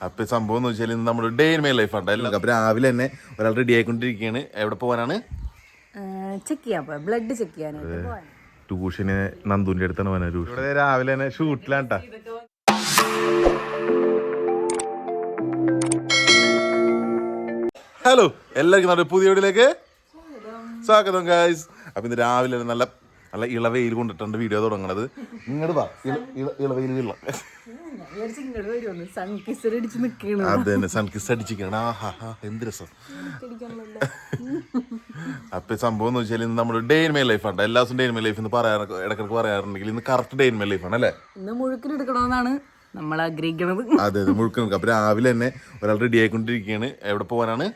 അപ്പൊ സംഭവം എന്ന് വെച്ചാൽ ഇന്ന് നമ്മുടെ ഡേ ഇൻ മൈ ലൈഫ് ആണ് എല്ലാം അപ്പൊ രാവിലെ തന്നെ ഒരാൾ റെഡി ആയിക്കൊണ്ടിരിക്കുകയാണ്. എവിടെ പോകാനാണ് ചെക്ക് ചെയ്യാൻ പോയ ബ്ലഡ് ചെക്ക് ചെയ്യാനായിട്ട് ട്യൂഷന് നന്ദുവിന്റെ അടുത്താണ് പോകാൻ ട്യൂഷൻ ഇവിടെ രാവിലെ തന്നെ ഷൂട്ടിലാണ്ടാ ഹലോ എല്ലാവർക്കും നമ്മുടെ പുതിയ വീഡിയോയിലേക്ക് സ്വാഗതം ഗായ്സ് അപ്പൊ ഇന്ന് രാവിലെ നല്ല നല്ല ഇളവെയിൽ കൊണ്ടിട്ടുണ്ട് വീഡിയോ തുടങ്ങണത്. ഇങ്ങോട്ട് വാ ഇളവെയിൽ ഇള- സൺകിസ് അടിച്ചിരിക്കണം. ആ ഹാ ഹാ എന്ത് രസം. അപ്പൊ സംഭവം എന്ന് വെച്ചാൽ ഇന്ന് നമ്മുടെ ഡേ ഇൻ മൈ ലൈഫ് ആണ് എല്ലാ ദിവസവും ഡേ ഇൻ മൈ ലൈഫ് എന്ന് പറയാറ് ഇടക്കിടക്ക് പറയാറുണ്ടെങ്കിൽ ഇന്ന് correct day in my life ആണ് അല്ലേ? ഇന്ന് മുഴുക്കിനെടുക്കണമെന്നാണ് നമ്മൾ ആഗ്രഹിക്കുന്നത് അതെ അതെ മുഴുക്ക അപ്പൊ രാവിലെ തന്നെ ഒരാൾ റെഡി ആയിക്കൊണ്ടിരിക്കുകയാണ്. എവിടെ പോകാനാണ്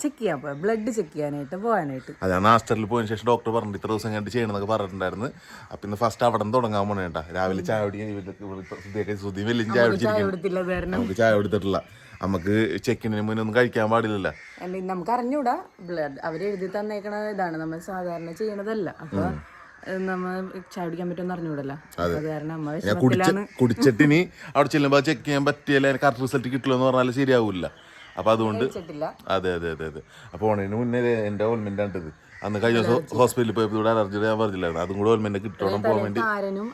ചെക്ക് ചെയ്യാൻ പോയ ബ്ലഡ് ചെക്ക് ചെയ്യാനായിട്ട് പോകാനായിട്ട് അതാണ് ഹാസ്റ്റലിൽ പോയതിന് ശേഷം ഡോക്ടർ പറഞ്ഞിട്ട് ഇത്ര ദിവസം കണ്ട് ചെയ്യണമെന്നൊക്കെ പറഞ്ഞിട്ടുണ്ടായിരുന്നു. അപ്പൊ ഇന്ന് ഫസ്റ്റ് അവിടെ നിന്ന് തുടങ്ങാൻ പോണേട്ടാ രാവിലെ ചായ കുടിക്കാൻ സുധി വലിയ ചായ കൊടുത്തില്ല നമുക്ക് ചായ കൊടുത്തിട്ടില്ല. നമുക്ക് ചെക്കിന് മുന്നേ ഒന്നും കഴിക്കാൻ പാടില്ലല്ലോ. അല്ല നമുക്ക് അറിഞ്ഞൂടാ. ബ്ലഡ് അവർ എഴുതി തന്നേക്കണ ഇതാണ്. നമ്മൾ സാധാരണ ചെയ്യണതല്ല. അപ്പൊ നമ്മ ചായ കുടിക്കാൻ പറ്റുമെന്ന് അറിഞ്ഞൂടല്ല. കുടിച്ചിട്ടിനി അവിടെ ചെല്ലുമ്പോ ചെക്ക് ചെയ്യാൻ പറ്റിയല്ല കറക്റ്റ് റിസൾട്ട് കിട്ടില്ല എന്ന് പറഞ്ഞാൽ ശരിയാവില്ല. അപ്പൊ അതുകൊണ്ട് അതെ അതെ അതെ അതെ. അപ്പൊ ഓണത്തിന് മുന്നേ എന്റെ ഓൾമെന്റ് ആണിത് അന്ന് കഴിഞ്ഞ ദിവസം ഹോസ്പിറ്റലിൽ പോയപ്പോൾ ഇവിടെ അലർജി ഞാൻ പറഞ്ഞില്ലായിരുന്നു. അതും കൂടെ ഓൾമെന്റ് കിട്ടണം പോകാൻ വേണ്ടി. താരനും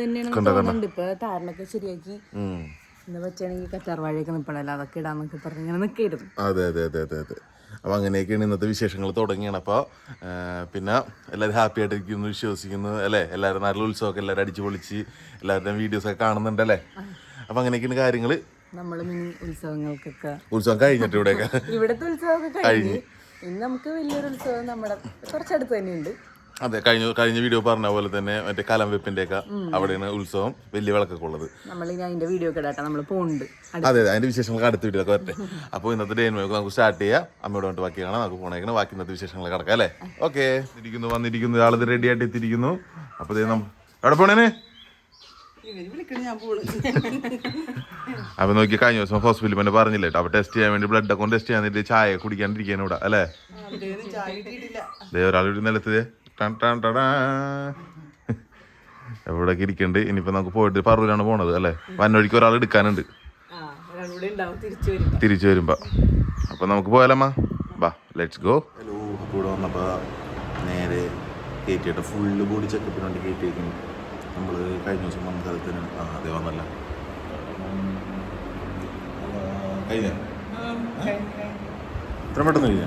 തന്നെയാണ് താരനൊക്കെ ശരിയാക്കി. ഉം. ഇന്ന് വെച്ചാണെങ്കിൽ കറ്റാർവാഴയൊക്കെ നിൽപ്പണല്ലോ അതൊക്കെ ഇടാന്നൊക്കെ പറഞ്ഞ് ഇങ്ങനെ നിൽക്കായിരുന്നു അതെ അതെ അതെ അതെ അതെ. അപ്പോൾ അങ്ങനെയൊക്കെയാണ് ഇന്നത്തെ വിശേഷങ്ങൾ തുടങ്ങിയാണ്. അപ്പോൾ പിന്നെ എല്ലാവരും ഹാപ്പി ആയിട്ടിരിക്കുന്നു വിശ്വസിക്കുന്നു അല്ലേ? എല്ലാവരും നല്ല ഉത്സവമൊക്കെ എല്ലാവരും അടിച്ചു പൊളിച്ച് എല്ലാവരുടെയും വീഡിയോസ് ഒക്കെ കാണുന്നുണ്ടല്ലേ അപ്പോൾ അങ്ങനെയൊക്കെയാണ് കാര്യങ്ങൾ നമ്മൾ മിനി ഉത്സവങ്ങൾക്കൊക്കെ ഉത്സവം കഴിഞ്ഞിട്ട് ഇവിടെ ഇവിടുത്തെ ഉത്സവമൊക്കെ കഴിഞ്ഞ്. ഇന്ന് നമുക്ക് വലിയൊരു ഉത്സവം നമ്മുടെ കുറച്ചടുത്ത് തന്നെയുണ്ട്. അതെ കഴിഞ്ഞ കഴിഞ്ഞ വീഡിയോ പറഞ്ഞ പോലെ തന്നെ മറ്റേ കലം വെപ്പിന്റെ ഒക്കെ അവിടെയാണ് ഉത്സവം വലിയ വിളക്കൊക്കെ ഉള്ളത്. നമ്മൾ ഇനി അതിന്റെ വീഡിയോ ഒക്കെ ഇടാട്ടെ നമ്മൾ പോകുന്നുണ്ട് അതെ അതെ അതിന്റെ വിശേഷങ്ങൾ അടുത്ത വീഡിയോ ഒക്കെ വരട്ടെ. അപ്പോൾ ഇന്നത്തെ ഡേ നമുക്ക് സ്റ്റാർട്ട് ചെയ്യാം. അമ്മയോട് വന്നിട്ട് ബാക്കി കാണാം നമുക്ക് പോണേക്കണം. ബാക്കി ഇന്നത്തെ വിശേഷങ്ങൾ കിടക്കാം അല്ലേ? ഓക്കെ ഇരിക്കുന്നു വന്നിരിക്കുന്നു ആളത് റെഡി ആയിട്ട് എത്തിയിരിക്കുന്നു. അപ്പോൾ ദേ നമ്മ എവിടെ പോണേനെ? അപ്പൊ നോക്കി കഴിഞ്ഞ ദിവസം ഹോസ്പിറ്റലിൽ പിന്നെ പറഞ്ഞില്ലേ അപ്പൊ ടെസ്റ്റ് ചെയ്യാൻ വേണ്ടി ബ്ലഡ് ഒക്കെ ടെസ്റ്റ് ചെയ്യാൻ വേണ്ടി ചായ കുടിക്കാണ്ടിരിക്കാൻ ഇവിടെ അല്ലേ? ദേ ഒരാൾ ഒരു നിലത്ത് എവിടെ ഇരിക്കണ്ട്? ഇനിയിപ്പോ നമുക്ക് പോയിട്ട് പറൂരാണ് പോണത് അല്ലെ? വന്നൊഴിക്ക് ഒരാൾ എടുക്കാനുണ്ട്. തിരിച്ചു വരും തിരിച്ചു വരുമ്പോ. അപ്പൊ നമുക്ക് പോയാലമ്മ. ബാ ലെറ്റ്സ് ഗോ ഹലോ കൂടെ വന്നപ്പോ വന്നപ്പോൾ നേരെ കയറ്റിയിട്ട് ഫുള്ള് ബോഡി ചെക്കപ്പിന് വേണ്ടി കയറ്റിയിരിക്കുന്നു നമ്മൾ കഴിഞ്ഞ ദിവസം വന്ന സ്ഥലത്തിന് ആ അതെ വന്നല്ല കഴിഞ്ഞ? ഇത്ര പെട്ടെന്ന് കഴിഞ്ഞ?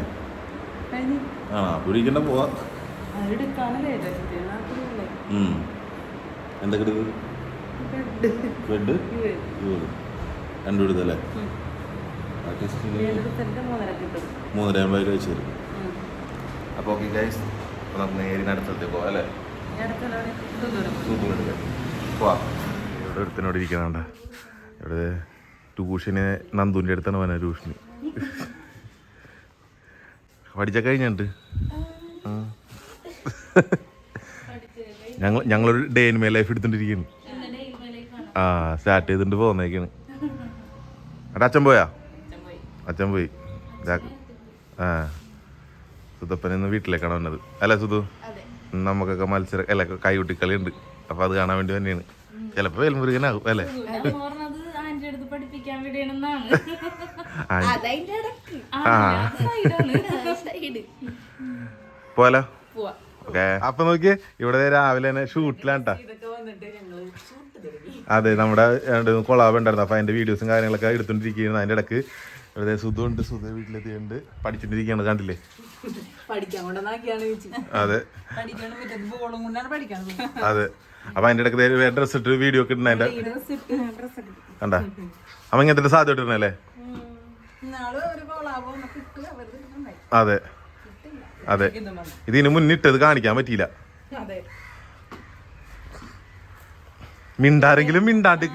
ആ അപ്പോൾ ഇരിക്കണ്ട പോവാ. എന്തൊക്കെ എടുക്കും ബെഡ്. രണ്ടു എടുത്തല്ലേ മൂന്നര ആകുമ്പോൾ വെച്ച് തരും. അപ്പോൾ ഓക്കെ ഗൈസ് അപ്പോൾ നമുക്ക് നേരിന് അടുത്തേക്ക് പോവാം അല്ലേ? ഇവിടെ ഒരുത്തനോട് ഇരിക്കുന്നുണ്ട്. ഇവിടെ ട്യൂഷന് നന്ദുവിന്റെ അടുത്താണ് വന ട്യൂഷന്. പഠിച്ച കഴിഞ്ഞിട്ട് ഞങ്ങൾ ഞങ്ങളൊരു ഡേ ഇൻ മേ ലൈഫ് എടുത്തോണ്ടിരിക്കുന്നു ആ സ്റ്റാർട്ട് ചെയ്തിട്ട് പോന്നേക്കാണ്. എടാ അച്ഛൻ പോയാ? അച്ഛൻ പോയി. ആ. സുതപ്പനെ ഇന്ന് വീട്ടിലേക്കാണ് വന്നത്. അല്ലേ സുധു? നമുക്കൊക്കെ മത്സരം അല്ല കൈകുട്ടിക്കളി ഉണ്ട് അപ്പൊ അത് കാണാൻ വേണ്ടി തന്നെയാണ് ചിലപ്പോ വേൽമുരുകനാകും അല്ലേ? പോലോ പോവാ. ഓക്കെ. അപ്പൊ നോക്കിയേ ഇവിടെ രാവിലെ തന്നെ ഷൂട്ടിലാണ്ടാ അതെ നമ്മുടെ കൊളാബ് ഉണ്ടായിരുന്നു. അപ്പൊ അതിന്റെ വീഡിയോസും കാര്യങ്ങളൊക്കെ എടുത്തോണ്ടിരിക്കുന്നു അതിന്റെ ഇടയ്ക്ക് ഇവിടെ സുധു ഉണ്ട് സുധ വീട്ടിലെത്തിയുണ്ട് പഠിച്ചോണ്ടിരിക്കുകയാണ് കണ്ടില്ലേ? അതെ. അതെ. അപ്പൊ അതിന്റെ ഇടയ്ക്ക് ദേ ഡ്രസ് ഇട്ട് വീഡിയോ ഒക്കെ ഇടുന്ന അതിന്റെ കണ്ട? അപ്പൊ ഇങ്ങനത്തെ സാധ്യത നന്നായി അതെ. അതെ. ഇതിന് മുന്നിട്ടത് കാണിക്കാൻ പറ്റിയില്ല. മിണ്ടാരെങ്കിലും മിണ്ടാണ്ട്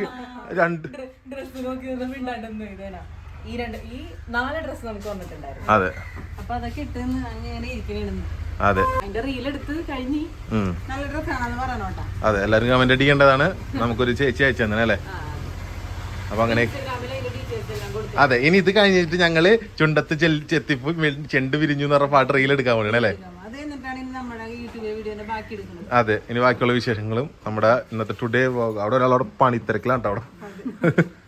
രണ്ട് ഡ്രസ് നോക്കി മിണ്ടാണ്ടെന്ന് ഇതേനാ ഈ രണ്ട് ഈ നാല് ഡ്രസ് നമുക്ക് വന്നിട്ടുണ്ടായിരുന്നു. അതെ. അപ്പൊ അതൊക്കെ ഇട്ടെന്ന് അങ്ങനെ ഇരിക്കണേന്ന്. അതെ. അതെ എല്ലാവരും കമന്റ് അടിക്കേണ്ടതാണ്. നമുക്കൊരു ചേച്ചി അയച്ചു തന്നെ അല്ലേ? അപ്പൊ അങ്ങനെ അതെ ഇനി ഇത് കഴിഞ്ഞിട്ട് ഞങ്ങൾ ചുണ്ടത്ത് ചെത്തിപ്പ് ചെണ്ട് വിരിഞ്ഞു എന്ന് പറഞ്ഞ പാട്ട് റീൽ എടുക്കാൻ വേണ്ടി അല്ലേ? അതെ ഇനി ബാക്കിയുള്ള വിശേഷങ്ങളും നമ്മുടെ ഇന്നത്തെ ടുഡേ അവിടെ ഒരാളവിടെ പണിത്തിരക്കിലാണ് കേട്ടോ അവിടെ.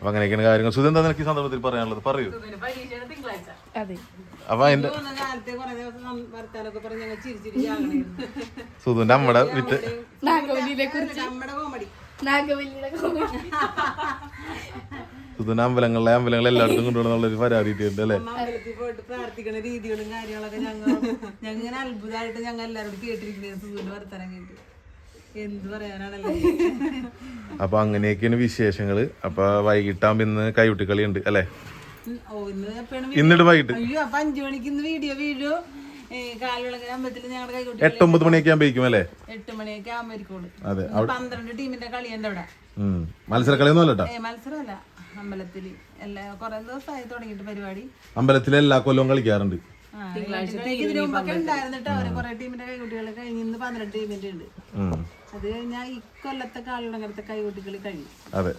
അപ്പൊ അങ്ങനെയൊക്കെയാണ് കാര്യങ്ങൾ. സുധ എന്താ നിനക്ക് ഈ സന്ദർഭത്തിൽ പറയാനുള്ളത്? പറയൂ. അതെ. അപ്പൊ അതിന്റെ. സുധുന്റെ നമ്മടെ വിറ്റ് നാഗവല്ലിനെ കുറിച്ച്. സുധുന്റെ അമ്പലങ്ങളിലെ അമ്പലങ്ങൾ എല്ലായിടത്തും ഒരു പരാതി ഉണ്ട് അല്ലേ? അമ്മ അമ്പലത്തിൽ പോയിട്ട് പ്രാർത്ഥിക്കണ രീതികളും കാര്യങ്ങളൊക്കെ ഞങ്ങൾ ഞങ്ങൾ ഇങ്ങനെ അത്ഭുതമായിട്ട് ഞങ്ങൾ എല്ലാവരോടും കേട്ടിരിക്കുന്നത് സുഖന്റെ വർത്തനം കേട്ട്. എന്ത് പറയാനാണല്ലേ? അപ്പൊ അങ്ങനെയൊക്കെയാണ് വിശേഷങ്ങൾ. അപ്പൊ വൈകിട്ടാകുമ്പോ ഇന്ന് കൈവിട്ടിക്കളി ഉണ്ട് അല്ലേ? ഇന്നിട്ട് വൈകിട്ട്. അയ്യോ അപ്പൊ അഞ്ചു മണിക്ക് ഇന്ന് വീഡിയോ എട്ടൊമ്പത് മണിയൊക്കെ ആകുമ്പോഴേക്കും അല്ലേ? എട്ട് മണിയൊക്കെ ആകുമ്പോഴേക്കുള്ളൂ അതെ പന്ത്രണ്ട് ടീമിന്റെ കളിയുണ്ട് അവിടെ. മത്സരക്കളിയൊന്നും മത്സരമല്ല. അമ്പലത്തിൽ എല്ലാ കുറെ ദിവസമായി തുടങ്ങിയിട്ട് പരിപാടി. അമ്പലത്തിലെ എല്ലാ കൊല്ലവും കളിക്കാറുണ്ട്. ഇതിനുമ്പൊക്കെ ഉണ്ടായിരുന്നിട്ട് അവരെ കുറെ ടീമിന്റെ കൈകുട്ടികൾ കഴിഞ്ഞ് ഇന്ന് പന്ത്രണ്ട് ടീമിന്റെ ഉണ്ട്. അത് ഞാൻ കഴിയും അതെ.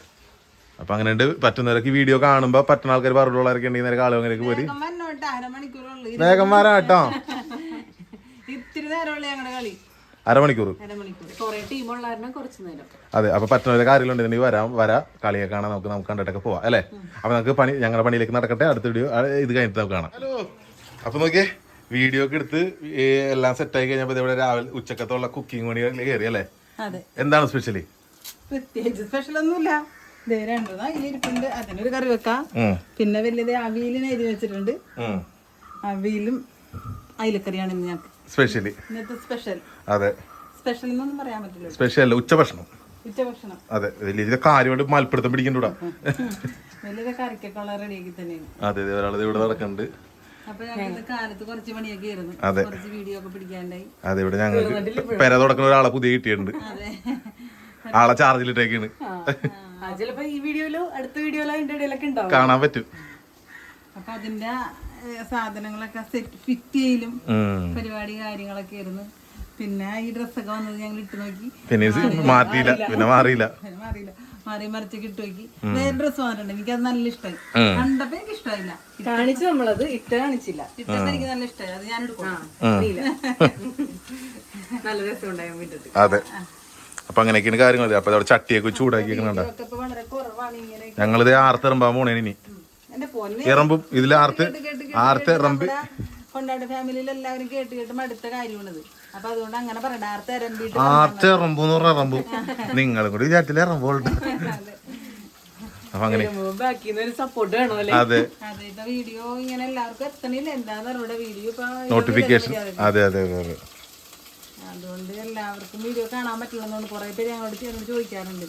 അപ്പൊ അങ്ങനെ ഉണ്ട് പറ്റുന്നവരൊക്കെ വീഡിയോ കാണുമ്പോ പറ്റുന്ന ആൾക്കാർ പറഞ്ഞുള്ളവരൊക്കെ ഉണ്ടെങ്കിൽ നേരെ അങ്ങനെ പോരി. വേഗം വന്നോട്ടെ അരമണിക്കൂറുള്ളൂ. വേഗം വരാട്ടോ. ഇത്തിരി നേരമുള്ളൂ ഞങ്ങളുടെ കളി. അരമണിക്കൂർ അതെ അപ്പൊ പറ്റുന്നവരെ കാര്യങ്ങളുണ്ടെങ്കിൽ വരാം വരാ. കളിയെ കാണാൻ നമുക്ക് നമുക്ക് കണ്ടിട്ടൊക്കെ പോവാം അല്ലേ? അപ്പൊ നമുക്ക് പണി ഞങ്ങളുടെ പണിയിലേക്ക് നടക്കട്ടെ. അടുത്ത വീഡിയോ ഇത് കഴിഞ്ഞിട്ട് നമുക്ക് കാണാം. ഹലോ. അപ്പൊ നോക്കിയേ വീഡിയോ ഒക്കെ എടുത്ത് എല്ലാം സെറ്റ് ആയി കഴിഞ്ഞപ്പോ ഇവിടെ രാവിലെ ഉച്ചക്കത്തുള്ള കുക്കിംഗ് പണികളിൽ കയറി അല്ലേ? എന്താണ് സ്പെഷ്യലി പ്രത്യേകിച്ച് സ്പെഷ്യൽ ഒന്നുമില്ല. രണ്ടെണ്ണം അതിലിരിപ്പുണ്ട് അതിനൊരു കറി വെക്കാം പിന്നെ വലിയത് അവിയലിന് അരി വെച്ചിട്ടുണ്ട്. അവിയലും അയിലക്കറിയാണ് ഇന്ന് ഞങ്ങൾക്ക് സ്പെഷ്യലി ഇന്നത്തെ സ്പെഷ്യൽ അതെ. സ്പെഷ്യൽ എന്നൊന്നും പറയാൻ പറ്റില്ല. സ്പെഷ്യൽ ഉച്ചഭക്ഷണം. ഉച്ചഭക്ഷണം. അതെ. വലിയ കാര്യമായിട്ട് മൽപ്പിടുത്തം പിടിക്കണ്ടൂടാ വലിയ കറിക്കൊക്കെ റെഡിയാക്കി തന്നെയാണ്. അതെ ഒരാളത് ഇവിടെ നടക്കുന്നുണ്ട്. അതെ. അതെ ഇവിടെ ഞങ്ങൾ പെര തുടക്കുന്ന ഒരാളെ പുതിയ കിട്ടിയിട്ടുണ്ട്. ആളെ ചാർജിലിട്ടേക്കാണ് ചിലപ്പോ ഈ വീഡിയോയിലോ അടുത്ത വീഡിയോയിലോ അതിന്റെ ഇടയിലൊക്കെ ഉണ്ടാവും. കാണാൻ പറ്റും. അപ്പൊ അതിന്റെ സാധനങ്ങളൊക്കെ സെറ്റ് ഫിറ്റ് ചെയ്യലും പരിപാടി കാര്യങ്ങളൊക്കെ ആയിരുന്നു. പിന്നെ ഈ ഡ്രസ്സൊക്കെ വന്നത് ഞങ്ങൾ ഇട്ട് നോക്കി. പിന്നെ മാറിയില്ല. മാറ്റിയില്ല പിന്നെ മാറിയില്ല. പിന്നെ മാറിയില്ല. മാറി മറിച്ച് നോക്കി വേറെ ഡ്രസ് വന്നിട്ടുണ്ട് എനിക്ക് അത് നല്ല ഇഷ്ടമായി കണ്ടപ്പോ എനിക്ക് ഇഷ്ടമായില്ല കാണിച്ചു നമ്മളത്. ഇട്ട് കാണിച്ചില്ല. ഇട്ടപ്പോ എനിക്ക് നല്ല ഇഷ്ടമായി അത് ഞാൻ എടുക്കും നല്ല രസം ഉണ്ടായി വീട്ടിൽ അതെ. അപ്പൊ അങ്ങനെയൊക്കെയാണ് കാര്യങ്ങൾ അപ്പൊ അവിടെ ചട്ടിയൊക്കെ ചൂടാക്കി ഞങ്ങളിത് ആർത്ത് ആർത്തിറമ്പാൻ പോണേ ഇനി. ഇറമ്പും ഇതിൽ ആർത്ത് ആർത്ത് ഇറമ്പ് കൊണ്ടാട്ട ഫാമിലിയിൽ എല്ലാവരും കേട്ട് കേട്ട് മടുത്ത കാര്യമാണിത്. ആർത്ത് ഇറമ്പും എന്ന് പറഞ്ഞ ഇറമ്പും നിങ്ങളും കൂടി വിചാരിച്ചില്ല ഇറമ്പോളുണ്ട് അപ്പൊ അങ്ങനെ. ബാക്കി സപ്പോർട്ട് വേണോ അല്ലെ? അതെ. വീഡിയോ ഇങ്ങനെ എല്ലാവർക്കും എത്തണില്ല. എന്താന്ന് അറിവിടെ വീഡിയോ ഇപ്പൊ നോട്ടിഫിക്കേഷൻ അതെ. അതെ അതെ അതെ അതുകൊണ്ട് എല്ലാവർക്കും വീഡിയോ കാണാൻ പറ്റില്ലെന്നുകൊണ്ട് കുറെ പേര് ഞങ്ങളോട് ചേർന്ന് ചോദിക്കാറുണ്ട്.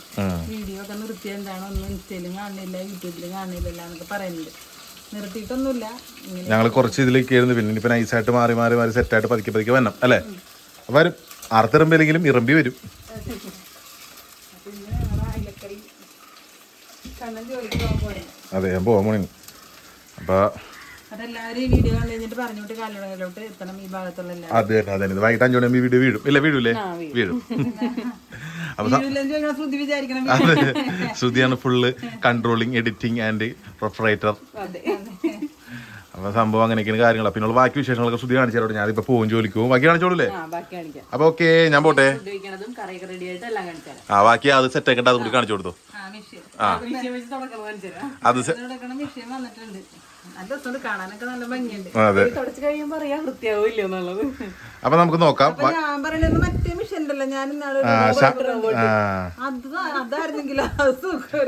വീഡിയോ ഒക്കെ നിർത്തിയ എന്താണ്? ഒന്നും ഇൻസ്റ്റയിലും കാണില്ല യൂട്യൂബിലും എന്നൊക്കെ പറയുന്നുണ്ട്. നിർത്തിയിട്ടൊന്നുമില്ല. ഞങ്ങൾ കുറച്ച് ഇതിലേക്ക് ആയിരുന്നു. പിന്നെ ഇനിയിപ്പോ നൈസായിട്ട് മാറി മാറി മാറി സെറ്റായിട്ട് പതുക്കെ പതുക്കെ വരണം അല്ലേ? വരും ആർത്തിറമ്പില്ലെങ്കിലും ഇറമ്പി വരും. അതെ ഞാൻ പോവാൻ പോണേ അപ്പൊ അതെ തന്നെ അത് തന്നെ. വൈകിട്ട് അഞ്ചു മണി വീഡിയോ വീഴും. ഇല്ല വീഴൂലേ? വീഴും. അപ്പൊ ശ്രുതിയാണ് full controlling editing and proprietor അപ്പൊ സംഭവം അങ്ങനെയൊക്കെയാണ് കാര്യങ്ങൾ. പിന്നെ ബാക്കി വിശേഷങ്ങളൊക്കെ ശ്രുതി കാണിച്ചോട്ടെ ഞാനിപ്പോ പോകും ജോലിക്ക്. പോകും ബാക്കി കാണിച്ചോളൂല്ലേ? ആ ബാക്കി കാണിക്കാം. അപ്പൊ ഓക്കെ ഞാൻ പോട്ടെ. ആ ബാക്കി അത് സെറ്റ് ആക്കട്ടെ അത് കൂടി കാണിച്ചു കൊടുത്തു. ആ അത് se- വിഷയം വന്നിട്ടുണ്ട്. നല്ല രസമുണ്ട്. കാണാനൊക്കെ നല്ല ഭംഗിയുണ്ട്. അതെ. അപ്പൊ നമുക്ക് നോക്കാം.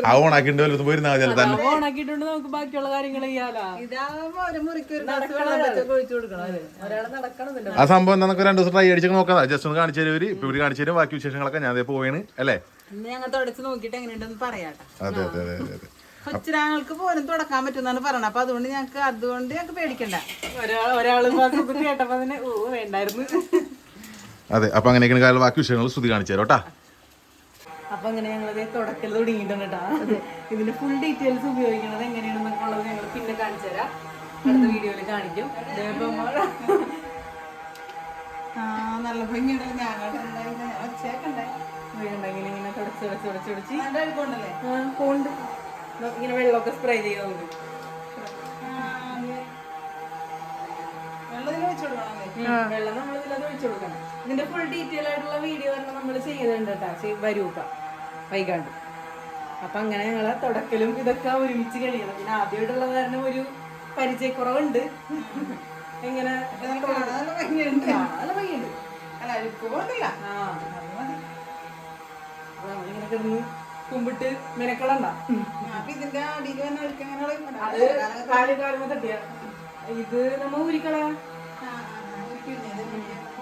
ആ, ഓണാക്കിണ്ട് വല്ലതും പോയിരുന്നാ മതി തന്നെ ഓണാക്കിയിട്ടുണ്ട് നമുക്ക് ബാക്കിയുള്ള കാര്യങ്ങൾ ഒരാൾ ആ സംഭവം എന്താ രണ്ടു ദിവസം ട്രൈ അടിച്ച് നോക്കാം. ജസ്റ്റ് ഒന്ന് കാണിച്ചു തരും ഇപ്പൊ ഇവർ കാണിച്ചു തരും. ബാക്കി വിശേഷങ്ങളൊക്കെ ഞാൻ ദേ പോവേണ് അല്ലേ? ഞങ്ങൾ തുടച്ച് നോക്കിയിട്ട് എങ്ങനെയുണ്ടെന്ന് പറയാട്ടെ. അതെ അതെ അതെ അതെ കൊച്ചിരാങ്ങൾക്ക് പോലും തുടക്കാൻ പറ്റുന്നാണ് പറയണത്. അപ്പൊ അതുകൊണ്ട് ഞങ്ങൾക്ക് അതുകൊണ്ട് ഞങ്ങൾക്ക് പേടിക്കണ്ട. ഒരാൾ ഒരാൾ ഇത് കേട്ടപ്പോ തന്നെ ഓ വേണ്ടായിരുന്നു. അതെ അപ്പൊ അങ്ങനെയൊക്കെയാണ് കാര്യം ബാക്കി വിഷയങ്ങൾ ശ്രുതി കാണിച്ചു തരാം കേട്ടാ. അപ്പൊ അങ്ങനെ ഞങ്ങളത് തുടക്കൽ തുടങ്ങിയിട്ടുണ്ട് കേട്ടോ ഇതിന്റെ ഫുൾ ഡീറ്റെയിൽസ് ഉപയോഗിക്കുന്നത് എങ്ങനെയാണെന്നൊക്കെ ഉള്ളത് ഞങ്ങൾ പിന്നെ കാണിച്ചു തരാം. അടുത്ത വീഡിയോയിൽ കാണിക്കും. ആ നല്ല ഒച്ചയൊക്കെ വീടുണ്ടെങ്കിൽ ഇങ്ങനെ തുടച്ച് തുടച്ച് തുടച്ച് തുടച്ച്. വെള്ളമൊക്കെ സ്പ്രേ ചെയ്ത് വെള്ളം നമ്മൾ ഇതിലത് ഒഴിച്ചു കൊടുക്കണം. ഇതിന്റെ ഫുൾ ഡീറ്റെയിൽ ആയിട്ടുള്ള വീഡിയോ തന്നെ നമ്മൾ ചെയ്യുന്നുണ്ട് കേട്ടോ വരൂപ്പ വൈകാണ്ട്. അപ്പൊ അങ്ങനെ ഞങ്ങളെ തുടക്കലും ഇതൊക്കെ ഒരുമിച്ച് കഴിയണം. പിന്നെ ആദ്യമായിട്ടുള്ള കാരണം ഒരു പരിചയക്കുറവുണ്ട്. എങ്ങനെ? നല്ല ഭംഗിയുണ്ട്. ആ, നല്ല ഭംഗിയുണ്ട്. അല്ല അഴുക്ക് പോകുന്നില്ല ആ. അപ്പൊ നമ്മളിങ്ങനെ കിടന്ന് കുമ്പിട്ട് മെനക്കളണ്ട അപ്പൊ ഇതിന്റെ അടിയിൽ വന്ന അഴുക്ക് എങ്ങനെ ഇത് നമ്മ ഊരിക്കളയാ ആ, ആ, ആ, ഉരുക്കി ഉരിഞ്ഞത്,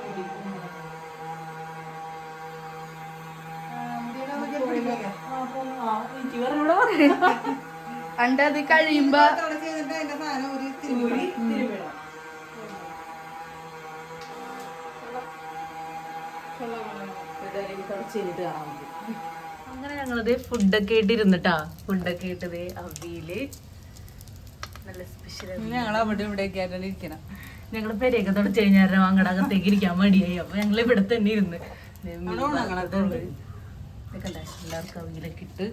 ഉരുക്കി. ആ, മുടിയുടെ ഒന്ന് കെട്ടിപ്പിടിക്കല്ലേ? ആ, അപ്പൊ ആ, എനിക്ക് പറഞ്ഞൂടാ അണ്ട് അത് കഴിയുമ്പോ അങ്ങനെ ഞങ്ങളത് ഫുഡൊക്കെ ആയിട്ട് ഇരുന്നിട്ടാ. ഫുഡൊക്കെ ആയിട്ടത് അവിയിൽ നല്ല സ്പെഷ്യൽ ഞങ്ങൾ അവിടെ ഇവിടെ ഇരിക്കണം. ഞങ്ങൾ പെരയൊക്കെ തുടച്ച് കഴിഞ്ഞാൽ അങ്ങടെ അകത്തേക്ക് ഇരിക്കാൻ മടിയായി. അപ്പൊ ഞങ്ങൾ ഇവിടെ തന്നെ ഇരുന്ന്. എല്ലാവർക്കും അവിയിലൊക്കെ ഇട്ട്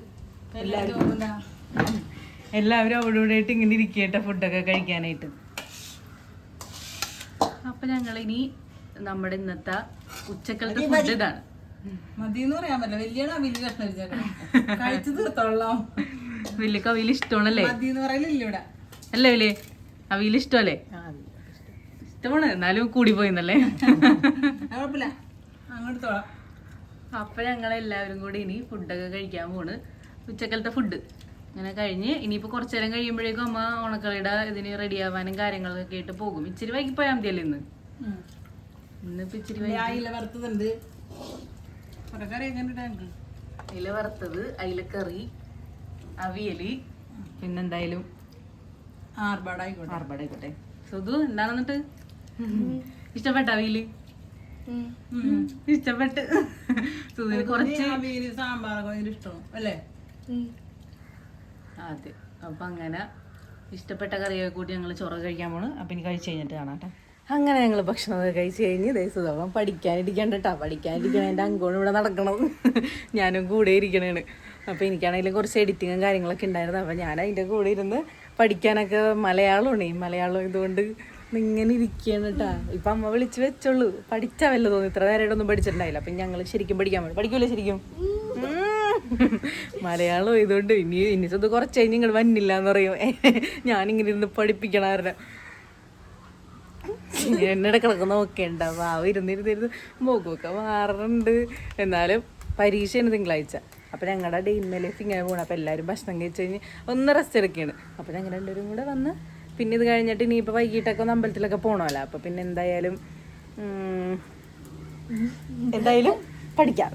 എല്ലാവരും അവിടെ ഇവിടെ ആയിട്ട് ഇങ്ങനെ ഇരിക്കട്ടെ ഫുഡൊക്കെ കഴിക്കാനായിട്ട്. അപ്പൊ ഞങ്ങൾ ഇനി നമ്മുടെ ഇന്നത്തെ ഉച്ചക്കലത്തെ ഫുഡ് ഇതാണ്. മതി എന്ന് പറയാൻ പറ്റില്ല. വലിയ കവിൽ കഷ്ണം കഴിച്ചു തീർത്തോളാം. വലിയ കവിയിൽ ഇഷ്ടമാണല്ലേ? അല്ല എന്ന് പറയലില്ല ഇവിടെ. അല്ലേ വലിയ അവിയിൽ ഇഷ്ടമല്ലേ? ഇഷ്ടമാണ്. എന്നാലും കൂടി പോയിന്നല്ലേ? കുഴപ്പമില്ല. അങ്ങോട്ട് അപ്പൊ ഞങ്ങൾ എല്ലാവരും കൂടി ഇനി ഫുഡൊക്കെ കഴിക്കാൻ പോണ്. ഉച്ചക്കലത്തെ ഫുഡ് അങ്ങനെ കഴിഞ്ഞ് ഇനിയിപ്പോൾ കുറച്ചു നേരം കഴിയുമ്പോഴേക്കും അമ്മ ഉണക്കളിയുടെ ഇതിന് റെഡി ആവാനും കാര്യങ്ങളൊക്കെ ആയിട്ട് പോകും. ഇച്ചിരി വൈകി പോയാൽ മതിയല്ലേ ഇന്ന്. ഇന്നിപ്പോ ഇച്ചിരി അയില വറുത്തതുണ്ട്. അയില വറുത്തത് അയിലക്കറി അവിയൽ പിന്നെന്തായാലും ആർബാടായിക്കോട്ടെ സുധു എന്താണ് എന്നിട്ട്? ഇഷ്ടപ്പെട്ട അവിയൽ? ഇഷ്ടപ്പെട്ട്. സുധുവിന് കുറച്ച് അവിയൽ സാമ്പാറൊക്കെ ഭയങ്കര ഇഷ്ടമാണ് അല്ലേ? അതെ. അപ്പൊ അങ്ങനെ ഇഷ്ടപ്പെട്ട കറിയൊക്കെ കൂട്ടി ഞങ്ങൾ ചോറ് കഴിക്കാൻ പോണ്. അപ്പൊ ഇനി കഴിച്ച് കഴിഞ്ഞിട്ട് കാണാം കേട്ടോ. അങ്ങനെ ഞങ്ങൾ ഭക്ഷണമൊക്കെ കഴിച്ച് കഴിഞ്ഞ് ദേശത്തോളം പഠിക്കാനിരിക്കണ്ട കേട്ടോ. പഠിക്കാനിരിക്കണം എന്റെ അങ്കോണ് ഇവിടെ നടക്കണം ഞാനും കൂടെ ഇരിക്കണേണ്. അപ്പോൾ എനിക്കാണെങ്കിലും കുറച്ച് എഡിറ്റിങ്ങും കാര്യങ്ങളൊക്കെ ഉണ്ടായിരുന്നു. അപ്പോൾ ഞാൻ അതിന്റെ കൂടെ ഇരുന്ന് പഠിക്കാനൊക്കെ മലയാളമാണ്. ഈ മലയാളം ഇതുകൊണ്ട് ഇങ്ങനെ ഇരിക്കുകയാണ് കേട്ടാ. ഇപ്പം അമ്മ വിളിച്ച് വെച്ചോളൂ. പഠിച്ചാ വല്ല തോന്നുന്നു. ഇത്ര നേരമായിട്ടൊന്നും പഠിച്ചിട്ടുണ്ടായില്ല. അപ്പം ഞങ്ങൾ ശരിക്കും പഠിക്കാൻ പറ്റും പഠിക്കൂലേ ശരിക്കും. മലയാളം ഇതുകൊണ്ട് ഇനി ഇനി ഇത് കുറച്ച് കഴിഞ്ഞ് നിങ്ങൾ വന്നില്ല എന്ന് പറയും. ഞാനിങ്ങനെ ഇരുന്ന് പഠിപ്പിക്കണമായിരുന്നു എന്നിടക്കിടക്ക് നോക്കേണ്ട. വാവ് ഇരുന്നിരുന്നിരുന്ന് മുഖമൊക്കെ മാറുന്നുണ്ട് എന്നാലും പരീക്ഷയാണ് തിങ്കളാഴ്ച. അപ്പം ഞങ്ങളുടെ ഡേ ലൈഫ് ഇങ്ങനെ പോകണം അപ്പം എല്ലാവരും ഭക്ഷണം കഴിച്ച് കഴിഞ്ഞ് ഒന്ന് റെസ്റ്റ് എടുക്കുകയാണ് അപ്പം ഞങ്ങൾ രണ്ടുപേരും കൂടെ വന്ന് പിന്നെ ഇത് കഴിഞ്ഞിട്ട് ഇനിയിപ്പോൾ വൈകിട്ടൊക്കെ ഒന്ന് അമ്പലത്തിലൊക്കെ പോകണമല്ലോ അപ്പം പിന്നെ എന്തായാലും എന്തായാലും പഠിക്കാം.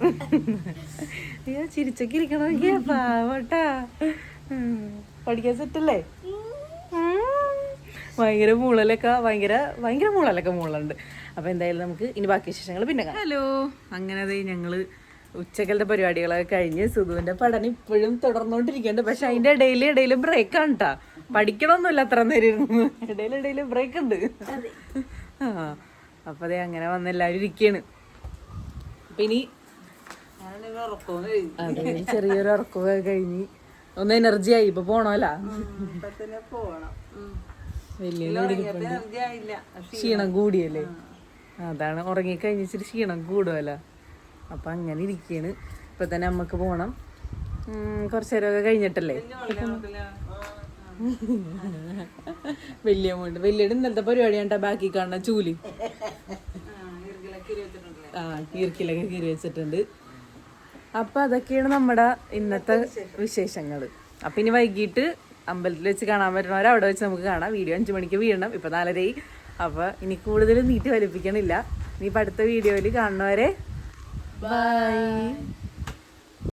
അയ്യോ ചിരിച്ചൊക്കെ ഇരിക്കണമെങ്കിൽ പാവട്ടാ. പഠിക്കാൻ സെറ്റല്ലേ? ഭയങ്കര മൂളലൊക്കെ ഭയങ്കര ഭയങ്കര മൂളലൊക്കെ മൂളുണ്ട്. അപ്പോൾ എന്തായാലും നമുക്ക് ഇനി ബാക്കി വിശേഷങ്ങൾ പിന്നെ ഹലോ. അങ്ങനെ ഞങ്ങൾ ഞങ്ങൾ ഉച്ചക്കലത്തെ പരിപാടികളൊക്കെ കഴിഞ്ഞ് സുധുവിന്റെ പഠനം ഇപ്പോഴും തുടർന്നുകൊണ്ടിരിക്കുന്നുണ്ട് പക്ഷെ അതിന്റെ ഇടയിൽ ഇടയിൽ ബ്രേക്കാണ് കേട്ടാ പഠിക്കണമൊന്നുമില്ല അത്ര നേരം ഇരുന്ന് ഇടയിൽ ഇടയിൽ ബ്രേക്ക് ഉണ്ട് ആ. അപ്പോൾ അതെ അങ്ങനെ വന്ന് എല്ലാവരും ഇരിക്കുകയാണ് അപ്പം ഇനി ചെറിയൊരു ഉറക്കമൊക്കെ കഴിഞ്ഞ് ഒന്ന് എനർജി ആയി ഇപ്പൊ പോണോല്ല വലിയ ക്ഷീണം കൂടിയല്ലേ? അതാണ് ഉറങ്ങി കഴിഞ്ഞിട്ട് ഇച്ചിരി ക്ഷീണം കൂടുമല്ലോ അപ്പൊ അങ്ങനെ ഇരിക്കാണ് ഇപ്പൊ തന്നെ അമ്മയ്ക്ക് പോണം. കുറച്ച് നേരമൊക്കെ കഴിഞ്ഞിട്ടല്ലേ? വലിയ മോണ്ട് വലിയ ഇന്നലത്തെ പരിപാടി കണ്ട ബാക്കി കാണുന്ന ചൂലി. ആ കീറി വെച്ചിട്ടുണ്ട്. അപ്പൊ അതൊക്കെയാണ് നമ്മുടെ ഇന്നത്തെ വിശേഷങ്ങൾ അപ്പൊ ഇനി വൈകിട്ട് അമ്പലത്തിൽ വെച്ച് കാണാൻ പറ്റുന്നവർ അവിടെ വെച്ച് നമുക്ക് കാണാം. വീഡിയോ അഞ്ചു മണിക്ക് വീഴണം. ഇപ്പൊ നാലരയായി. അപ്പൊ ഇനി കൂടുതൽ നീട്ടി വലിപ്പിക്കണില്ല. ഇനി ഇപ്പൊ അടുത്ത വീഡിയോയിൽ കാണുന്നവരെ ബൈ